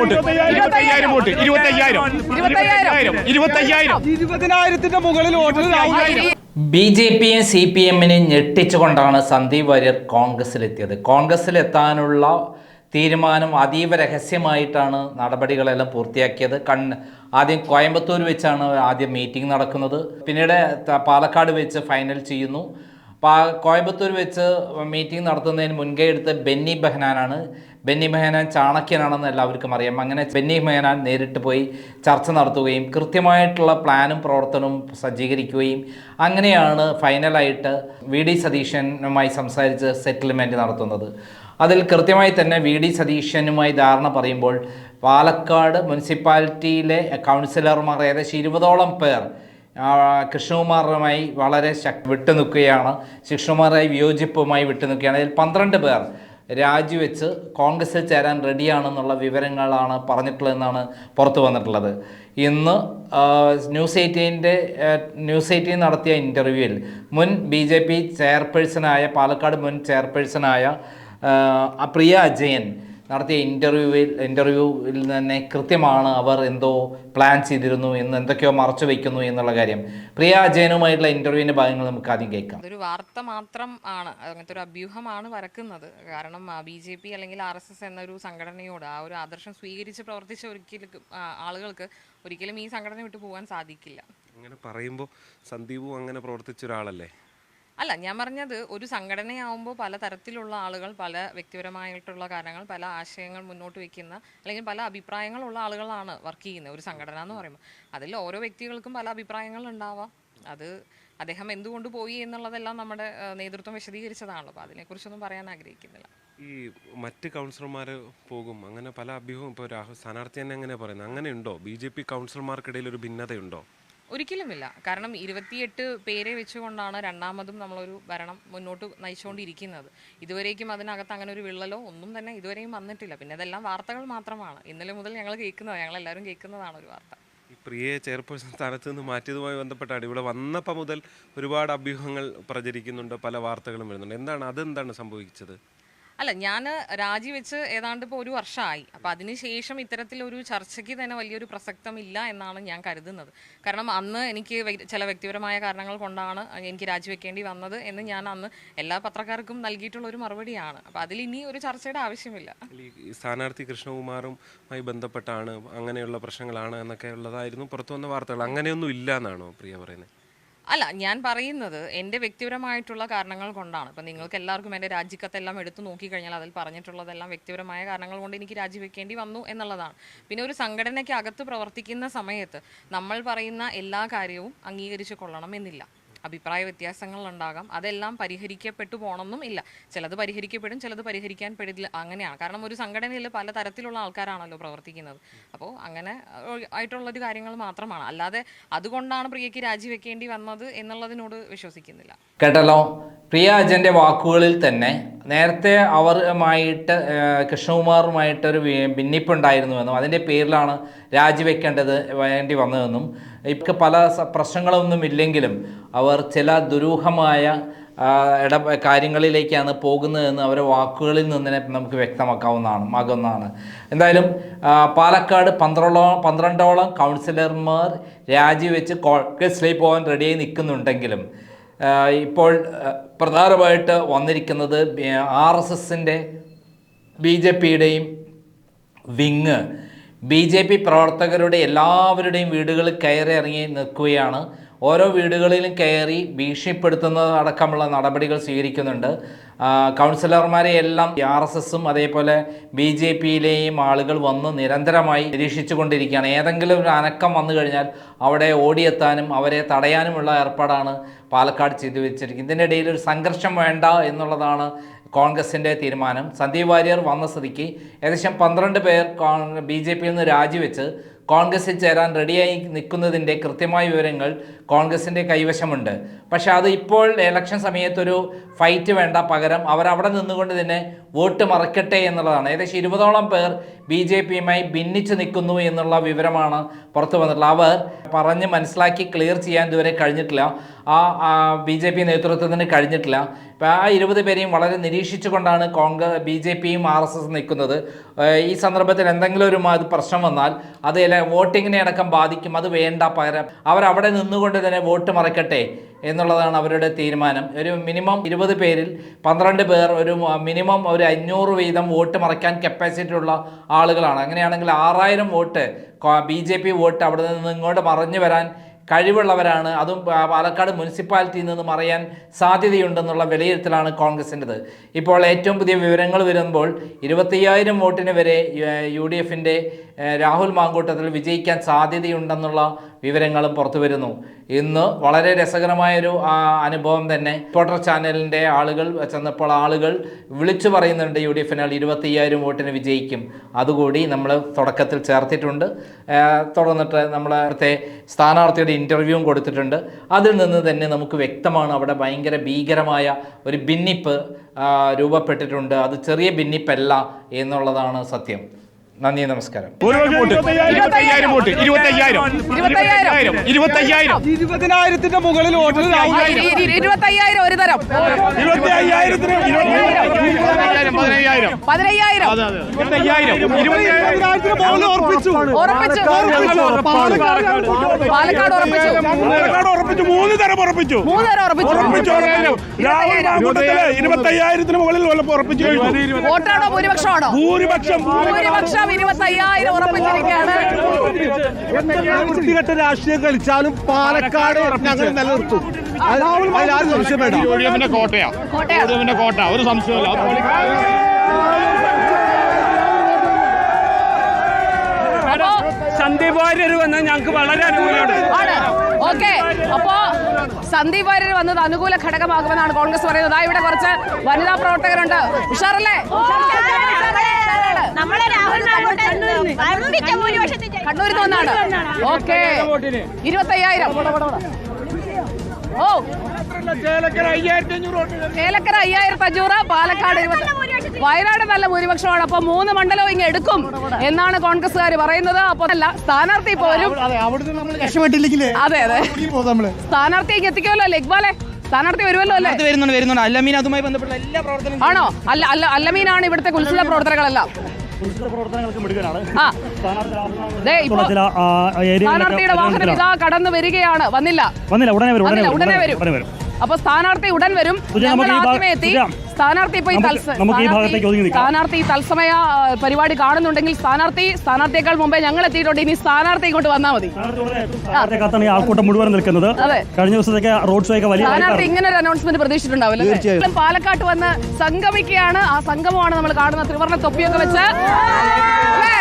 Vote. ഇരുപത്തയ്യായിരം. Vote. ഇരുപത്തയ്യായിരം. ഇരുപത്തയ്യായിരം. ഇരുപത്തയ്യായിരം. ഇരുപതിനായിരത്തിന്റെ മുകളിൽ വോട്ട് ബി ജെ പിയും സി പി എമ്മിനെ ഞെട്ടിച്ചുകൊണ്ടാണ് സന്ദീപ് വാര്യർ കോൺഗ്രസിലെത്തിയത് കോൺഗ്രസിലെത്താനുള്ള തീരുമാനം അതീവ രഹസ്യമായിട്ടാണ് നടപടികളെല്ലാം പൂർത്തിയാക്കിയത്. കൺ ആദ്യം കോയമ്പത്തൂർ വെച്ചാണ് ആദ്യം മീറ്റിംഗ് നടക്കുന്നത്. പിന്നീട് പാലക്കാട് വെച്ച് ഫൈനൽ ചെയ്യുന്നു. കോയമ്പത്തൂർ വെച്ച് മീറ്റിംഗ് നടത്തുന്നതിന് മുൻകൈ എടുത്ത ബെന്നി ബെഹനാനാണ് ബെന്നി മേനാൻ ചാണക്യനാണെന്ന് എല്ലാവർക്കും അറിയാം. അങ്ങനെ ബെന്നി മേനാൻ നേരിട്ട് പോയി ചർച്ച നടത്തുകയും കൃത്യമായിട്ടുള്ള പ്ലാനും പ്രവർത്തനവും സജ്ജീകരിക്കുകയും അങ്ങനെയാണ് ഫൈനലായിട്ട് വി ഡി സതീശനുമായി സംസാരിച്ച് സെറ്റിൽമെന്റ് നടത്തുന്നത്. അതിൽ കൃത്യമായി തന്നെ വി ഡി സതീശനുമായി ധാരണ പറയുമ്പോൾ പാലക്കാട് മുനിസിപ്പാലിറ്റിയിലെ കൗൺസിലർമാർ ഏകദേശം ഇരുപതോളം പേർ കൃഷ്ണകുമാറുമായി വളരെ ശക് വിട്ടുനിൽക്കുകയാണ്. ശിക്ഷകുമാറായി വിയോജിപ്പുമായി വിട്ടുനിൽക്കുകയാണ്. അതിൽ പന്ത്രണ്ട് പേർ രാജിവെച്ച് കോൺഗ്രസിൽ ചേരാൻ റെഡിയാണെന്നുള്ള വിവരങ്ങളാണ് പറഞ്ഞിട്ടുള്ളതെന്നാണ് പുറത്തു വന്നിട്ടുള്ളത്. ഇന്ന് ന്യൂസ് എയ്റ്റീന്റെ ന്യൂസ് എയ്റ്റീൻ നടത്തിയ ഇന്റർവ്യൂവിൽ മുൻ ബി ജെ പി ചെയർപേഴ്സണായ പാലക്കാട് മുൻ ചെയർപേഴ്സണായ പ്രിയ അജയൻ നടത്തിയ ഇന്റർവ്യൂവിൽ ഇന്റർവ്യൂവിൽ തന്നെ കൃത്യമാണ് അവർ എന്തോ പ്ലാൻ ചെയ്തിരുന്നു എന്ന് എന്തൊക്കെയോ മറച്ചു വയ്ക്കുന്നു എന്നുള്ള കാര്യം. പ്രിയ അജയനുമായിട്ടുള്ള ഇന്റർവ്യൂവിന്റെ ഭാഗങ്ങൾ നമുക്ക് ആദ്യം കേൾക്കാം. ഒരു വാർത്ത മാത്രം ആണ് അങ്ങനത്തെ ഒരു അഭ്യൂഹമാണ് വരക്കുന്നത്. കാരണം ബി ജെ പി അല്ലെങ്കിൽ ആർ എസ് എസ് എന്നൊരു സംഘടനയോട് ആ ഒരു ആദർശം സ്വീകരിച്ച് പ്രവർത്തിച്ച ഒരിക്കലും ആളുകൾക്ക് ഒരിക്കലും ഈ സംഘടന വിട്ടു പോകാൻ സാധിക്കില്ല. അങ്ങനെ പറയുമ്പോൾ സന്ദീപും അങ്ങനെ പ്രവർത്തിച്ച ഒരാളല്ലേ? അല്ല ഞാൻ പറഞ്ഞത് ഒരു സംഘടനയാവുമ്പോൾ പല തരത്തിലുള്ള ആളുകൾ പല വ്യക്തിപരമായിട്ടുള്ള കാര്യങ്ങൾ പല ആശയങ്ങൾ മുന്നോട്ട് വെക്കുന്ന അല്ലെങ്കിൽ പല അഭിപ്രായങ്ങളുള്ള ആളുകളാണ് വർക്ക് ചെയ്യുന്നത് ഒരു സംഘടന എന്ന് പറയുമ്പോൾ അതിൽ ഓരോ വ്യക്തികൾക്കും പല അഭിപ്രായങ്ങൾ ഉണ്ടാവാം. അത് അദ്ദേഹം എന്തുകൊണ്ട് പോയി എന്നുള്ളതെല്ലാം നമ്മുടെ നേതൃത്വം വിശദീകരിച്ചതാണല്ലോ. അപ്പോൾ അതിനെക്കുറിച്ചൊന്നും പറയാൻ ആഗ്രഹിക്കുന്നില്ല. ഈ മറ്റ് കൗൺസിലർമാർ പോകും. അങ്ങനെ പല അഭ്യൂഹം ഇപ്പോൾ രാഹുൽ സ്ഥാനാർത്ഥി തന്നെ അങ്ങനെ പറയുന്നത്? അങ്ങനെ ഉണ്ടോ ബി ജെ പി കൗൺസിലർമാർക്കിടയിൽ ഒരു ഭിന്നതയുണ്ടോ? ഒരിക്കലുമില്ല. കാരണം ഇരുപത്തിയെട്ട് പേരെ വെച്ചുകൊണ്ടാണ് രണ്ടാമതും നമ്മളൊരു ഭരണം മുന്നോട്ട് നയിച്ചുകൊണ്ടിരിക്കുന്നത്. ഇതുവരേക്കും അതിനകത്ത് അങ്ങനെ ഒരു വിള്ളലോ ഒന്നും തന്നെ ഇതുവരെയും വന്നിട്ടില്ല. പിന്നെ ഇതെല്ലാം വാർത്തകൾ മാത്രമാണ്. ഇന്നലെ മുതൽ ഞങ്ങൾ കേൾക്കുന്നത് ഞങ്ങൾ എല്ലാവരും കേൾക്കുന്നതാണ് ഒരു വാർത്ത. ഈ പ്രിയയെ ചെയർപേഴ്സൺ സ്ഥാനത്ത് നിന്ന് മാറ്റിയതുമായി ബന്ധപ്പെട്ടാണ്. ഇവിടെ വന്നപ്പോൾ മുതൽ ഒരുപാട് അഭ്യൂഹങ്ങൾ പ്രചരിക്കുന്നുണ്ട് പല വാർത്തകളും വരുന്നുണ്ട്. എന്താണ് അതെന്താണ് സംഭവിച്ചത്? അല്ല ഞാൻ രാജിവെച്ച് ഏതാണ്ട് ഇപ്പോൾ ഒരു വർഷമായി അപ്പോൾ അതിനുശേഷം ഇത്തരത്തിലൊരു ചർച്ചയ്ക്ക് തന്നെ വലിയൊരു പ്രസക്തമില്ല എന്നാണ് ഞാൻ കരുതുന്നത്. കാരണം അന്ന് എനിക്ക് ചില വ്യക്തിപരമായ കാരണങ്ങൾ കൊണ്ടാണ് എനിക്ക് രാജിവെക്കേണ്ടി വന്നത് എന്ന് ഞാൻ അന്ന് എല്ലാ പത്രക്കാർക്കും നൽകിയിട്ടുള്ള ഒരു മറുപടിയാണ്. അപ്പോൾ അതിൽ ഇനി ഒരു ചർച്ചയുടെ ആവശ്യമില്ല. സ്ഥാനാർത്ഥി കൃഷ്ണകുമാറുമായി ബന്ധപ്പെട്ടാണ് അങ്ങനെയുള്ള പ്രശ്നങ്ങളാണ് എന്നൊക്കെ ഉള്ളതായിരുന്നു പുറത്തു വന്ന വാർത്തകൾ. അങ്ങനെയൊന്നും ഇല്ല എന്നാണോ പ്രിയ പറയുന്നത് അല്ല ഞാൻ പറയുന്നത് എന്റെ വ്യക്തിപരമായിട്ടുള്ള കാരണങ്ങൾ കൊണ്ടാണ്. ഇപ്പം നിങ്ങൾക്ക് എല്ലാവർക്കും എന്റെ രാജിക്കത്തെല്ലാം എടുത്തു നോക്കിക്കഴിഞ്ഞാൽ അതിൽ പറഞ്ഞിട്ടുള്ളതെല്ലാം വ്യക്തിപരമായ കാരണങ്ങൾ കൊണ്ട് എനിക്ക് രാജിവെക്കേണ്ടി വന്നു എന്നുള്ളതാണ്. പിന്നെ ഒരു സംഘടനയ്ക്ക് അകത്ത് പ്രവർത്തിക്കുന്ന സമയത്ത് നമ്മൾ പറയുന്ന എല്ലാ കാര്യവും അംഗീകരിച്ചു കൊള്ളണം എന്നില്ല. അഭിപ്രായ വ്യത്യാസങ്ങളുണ്ടാകാം. അതെല്ലാം പരിഹരിക്കപ്പെട്ടു പോകണമെന്നും ഇല്ല. ചിലത് പരിഹരിക്കപ്പെടും ചിലത് പരിഹരിക്കാൻ പെടില്ല. അങ്ങനെയാണ് കാരണം ഒരു സംഘടനയിൽ പല തരത്തിലുള്ള ആൾക്കാരാണല്ലോ പ്രവർത്തിക്കുന്നത്. അപ്പോൾ അങ്ങനെ ആയിട്ടുള്ളൊരു കാര്യങ്ങൾ മാത്രമാണ്. അല്ലാതെ അതുകൊണ്ടാണ് പ്രിയയ്ക്ക് രാജിവെക്കേണ്ടി വന്നത് എന്നുള്ളതിനോട് വിശ്വസിക്കുന്നില്ല. കേട്ടല്ലോ. പ്രിയ അജന്റെ വാക്കുകളിൽ തന്നെ നേരത്തെ അവരുമായിട്ട് കൃഷ്ണകുമാറുമായിട്ടൊരു ഭിന്നിപ്പുണ്ടായിരുന്നുവെന്നും അതിന്റെ പേരിലാണ് രാജിവെക്കേണ്ടത് വേണ്ടി വന്നതെന്നും ഇപ്പം പല പ്രശ്നങ്ങളൊന്നും ഇല്ലെങ്കിലും അവർ ചില ദുരൂഹമായ ഇട കാര്യങ്ങളിലേക്കാണ് പോകുന്നതെന്ന് അവരെ വാക്കുകളിൽ നിന്ന് നമുക്ക് വ്യക്തമാക്കാവുന്നതാണ് ആകുന്നതാണ്. എന്തായാലും പാലക്കാട് പന്ത്രണ്ടോളം പന്ത്രണ്ടോളം കൗൺസിലർമാർ രാജിവെച്ച് കോൺഗ്രസിലേക്ക് പോകാൻ റെഡിയായി നിൽക്കുന്നുണ്ടെങ്കിലും ഇപ്പോൾ പ്രധാനമായിട്ട് വന്നിരിക്കുന്നത് ആർ എസ് എസിന്റെ ബി ജെ പിയുടെയും വിങ് ബി ജെ പി പ്രവർത്തകരുടെ എല്ലാവരുടെയും വീടുകളിൽ കയറി ഇറങ്ങി നിൽക്കുകയാണ് ഓരോ വീടുകളിലും കയറി ഭീഷണിപ്പെടുത്തുന്നത് അടക്കമുള്ള നടപടികൾ സ്വീകരിക്കുന്നുണ്ട്. കൗൺസിലർമാരെ എല്ലാം ആർ എസ് എസും അതേപോലെ ബി ജെ പിയിലെയും ആളുകൾ വന്ന് നിരന്തരമായി നിരീക്ഷിച്ചു കൊണ്ടിരിക്കുകയാണ് ഏതെങ്കിലും ഒരു അനക്കം വന്നു കഴിഞ്ഞാൽ അവിടെ ഓടിയെത്താനും അവരെ തടയാനുമുള്ള ഏർപ്പാടാണ് പാലക്കാട് ചെയ്തു വെച്ചിരിക്കുന്നത്. ഇതിനിടയിൽ ഒരു സംഘർഷം വേണ്ട എന്നുള്ളതാണ് കോൺഗ്രസിന്റെ തീരുമാനം. സന്ദീപ് വാര്യർ വന്ന സ്ഥിതിക്ക് ഏകദേശം പന്ത്രണ്ട് പേർ ബി ജെ പിയിൽ നിന്ന് രാജിവെച്ച് കോൺഗ്രസിൽ ചേരാൻ റെഡിയായി നിൽക്കുന്നതിന്റെ കൃത്യമായ വിവരങ്ങൾ കോൺഗ്രസിന്റെ കൈവശമുണ്ട്. പക്ഷേ അത് ഇപ്പോൾ ഇലക്ഷൻ സമയത്തൊരു ഫൈറ്റ് വേണ്ട പകരം അവർ അവിടെ നിന്നുകൊണ്ട് തന്നെ വോട്ട് മറക്കട്ടെ എന്നുള്ളതാണ്. ഏകദേശം ഇരുപതോളം പേർ ബി ജെ പിയുമായി ഭിന്നിച്ച് നിൽക്കുന്നു എന്നുള്ള വിവരമാണ് പുറത്തു വന്നിട്ടുള്ളത്. അവർ പറഞ്ഞ് മനസ്സിലാക്കി ക്ലിയർ ചെയ്യാൻ ഇതുവരെ കഴിഞ്ഞിട്ടില്ല. ആ ബി ജെ പി നേതൃത്വത്തിന് കഴിഞ്ഞിട്ടില്ല. ആ ഇരുപത് പേരെയും വളരെ നിരീക്ഷിച്ചുകൊണ്ടാണ് കോൺഗ്രസ് ബി ജെ പിയും ആർ എസ് എസ് നിൽക്കുന്നത്. ഈ സന്ദർഭത്തിൽ എന്തെങ്കിലും ഒരു പ്രശ്നം വന്നാൽ അത് വോട്ടിങ്ങിനെ അടക്കം ബാധിക്കും. അത് വേണ്ട പകരം അവരവിടെ നിന്നുകൊണ്ട് തന്നെ വോട്ട് മറക്കട്ടെ എന്നുള്ളതാണ് അവരുടെ തീരുമാനം. ഒരു മിനിമം ഇരുപത് പേരിൽ പന്ത്രണ്ട് പേർ ഒരു മിനിമം ഒരു അഞ്ഞൂറ് വീതം വോട്ട് മറയ്ക്കാൻ കപ്പാസിറ്റി ഉള്ള ആളുകളാണ്. അങ്ങനെയാണെങ്കിൽ ആറായിരം vote B J P vote അവിടെ നിന്ന് ഇങ്ങോട്ട് മറിഞ്ഞു വരാൻ കഴിവുള്ളവരാണ്. അതും പാലക്കാട് മുനിസിപ്പാലിറ്റിയിൽ നിന്ന് മറയാൻ സാധ്യതയുണ്ടെന്നുള്ള വിലയിരുത്തലാണ് കോൺഗ്രസിന്റെത്. ഇപ്പോൾ ഏറ്റവും പുതിയ വിവരങ്ങൾ വരുമ്പോൾ ഇരുപത്തയ്യായിരം വോട്ടിന് വരെ യു ഡി എഫിന്റെ രാഹുൽ മാങ്കൂട്ടത്തിൽ വിജയിക്കാൻ സാധ്യതയുണ്ടെന്നുള്ള വിവരങ്ങളും പുറത്തു വരുന്നു ഇന്ന് വളരെ രസകരമായൊരു അനുഭവം തന്നെ. ട്വിറ്റർ ചാനലിന്റെ ആളുകൾ ചെന്നപ്പോൾ ആളുകൾ വിളിച്ചു പറയുന്നുണ്ട് യു ഡി എഫിനാൽ ഇരുപത്തയ്യായിരം വോട്ടിന് വിജയിക്കും. അതുകൂടി നമ്മൾ തുടക്കത്തിൽ ചേർത്തിട്ടുണ്ട്. തുടർന്നിട്ട് നമ്മൾ സ്ഥാനാർത്ഥിയുടെ ഇന്റർവ്യൂവും കൊടുത്തിട്ടുണ്ട്. അതിൽ നിന്ന് തന്നെ നമുക്ക് വ്യക്തമാണ് അവിടെ ഭയങ്കര ഭീകരമായ ഒരു ഭിന്നിപ്പ് രൂപപ്പെട്ടിട്ടുണ്ട്. അത് ചെറിയ ഭിന്നിപ്പല്ല എന്നുള്ളതാണ് സത്യം. നന്ദി നമസ്കാരം. ഇരുപത്തയ്യായിരം വോട്ട്. ഇരുപത്തയ്യായിരം. ഇരുപത്തയ്യായിരം. ഇരുപത്തയ്യായിരം. ഇരുപതിനായിരത്തിന്റെ മുകളിൽ ഒരു തരം. ഇരുപത്തി അയ്യായിരത്തിന് പതിനയ്യായിരം. പാലക്കാട് ഉറപ്പിച്ചു. മൂന്ന് തരം ഉറപ്പിച്ചു. മൂന്ന് തരം ഉറപ്പിച്ചു. ഇരുപത്തയ്യായിരത്തിന് മുകളിൽ ഉറപ്പിച്ചു വോട്ടാണോ ഭൂരിപക്ഷമാണോ? ഭൂരിപക്ഷം. ഭൂരിപക്ഷം ഇരുപത്തയ്യായിരം ഉറപ്പിച്ചിരിക്കുകയാണ്. വൃത്തികെട്ട രാഷ്ട്രീയം കളിച്ചാലും പാലക്കാട് ഞങ്ങൾ നിലനിർത്തും. കോട്ടയാ. കോട്ട ഒരു സംശയമില്ല സന്ദീപ് വാര്യർ വന്ന് ഞങ്ങൾക്ക് വളരെ അനുകൂലമാണ്. ആണ്. ഓക്കെ. അപ്പോ സന്ദീപ് വാര്യർ വന്നത് അനുകൂല ഘടകമാകുമെന്നാണ് കോൺഗ്രസ് പറയുന്നത്. ആ ഇവിടെ കുറച്ച് വനിതാ പ്രവർത്തകരുണ്ട്. ഉഷാറല്ലേ. കണ്ണൂരിൽ നിന്നാണ്. ഓക്കെ. ഇരുപത്തയ്യായിരം. ഓ. ചേലക്കര അയ്യായിരത്തി അഞ്ഞൂറ് പാലക്കാട് വയനാട് നല്ല ഭൂരിപക്ഷമാണ്. അപ്പൊ മൂന്ന് മണ്ഡലവും ഇങ്ങ് എടുക്കും എന്നാണ് കോൺഗ്രസ്സുകാർ പറയുന്നത്. അപ്പൊ അല്ല സ്ഥാനാർത്ഥി പോലും അതെ അതെ സ്ഥാനാർത്ഥി എത്തിക്കുമല്ലോ അല്ലേ ഇക്ബാലെ? സ്ഥാനാർത്ഥി വരുമല്ലോ അല്ലേ? വരുന്നുണ്ട് വരുന്നുണ്ട്. അല്ലമീൻ അതുമായി ബന്ധപ്പെട്ട എല്ലാ പ്രവർത്തനങ്ങളും ആണോ? അല്ല അല്ല അല്ലമീനാണ് ഇവിടുത്തെ കുൽസിത പ്രവർത്തനങ്ങളെല്ലാം. ആ. ദേ ഇപ്പൊ സ്ഥാനാർത്ഥിയുടെ വാഹനം ഇതാ കടന്നു വരികയാണ്. വന്നില്ല. വന്നില്ല ഉടനെ വരും ഉടനെ ഉടനെ വരും വരും. വരും. അപ്പൊ സ്ഥാനാർത്ഥി ഉടൻ വരും. ആദ്യമേ എത്തി. സ്ഥാനാർത്ഥി ഇപ്പൊ നമുക്ക് ഈ സ്ഥാനാർത്ഥി- തത്സമയ പരിപാടി കാണുന്നുണ്ടെങ്കിൽ സ്ഥാനാർത്ഥി സ്ഥാനാർത്ഥിയേക്കാൾ മുമ്പേ ഞങ്ങൾ എത്തിയിട്ടുണ്ട്. ഇനി സ്ഥാനാർത്ഥി ഇങ്ങോട്ട് വന്നാൽ മതി. ആൾക്കൂട്ടം മുഴുവൻ നിൽക്കുന്നത്. കഴിഞ്ഞ ദിവസത്തേക്ക് റോഡ് ഷോ ഒക്കെ വലിയ സ്ഥാനാർത്ഥി ഇങ്ങനെ ഒരു അനൗൺസ്മെന്റ് പ്രതീക്ഷിച്ചിട്ടുണ്ടാവില്ല? പാലക്കാട്ട് വന്ന് സംഗമിക്കുകയാണ്. ആ സംഗമമാണ് നമ്മൾ കാണുന്ന ത്രിവർണ തൊപ്പിയൊക്കെ വെച്ച്. അല്ലേ?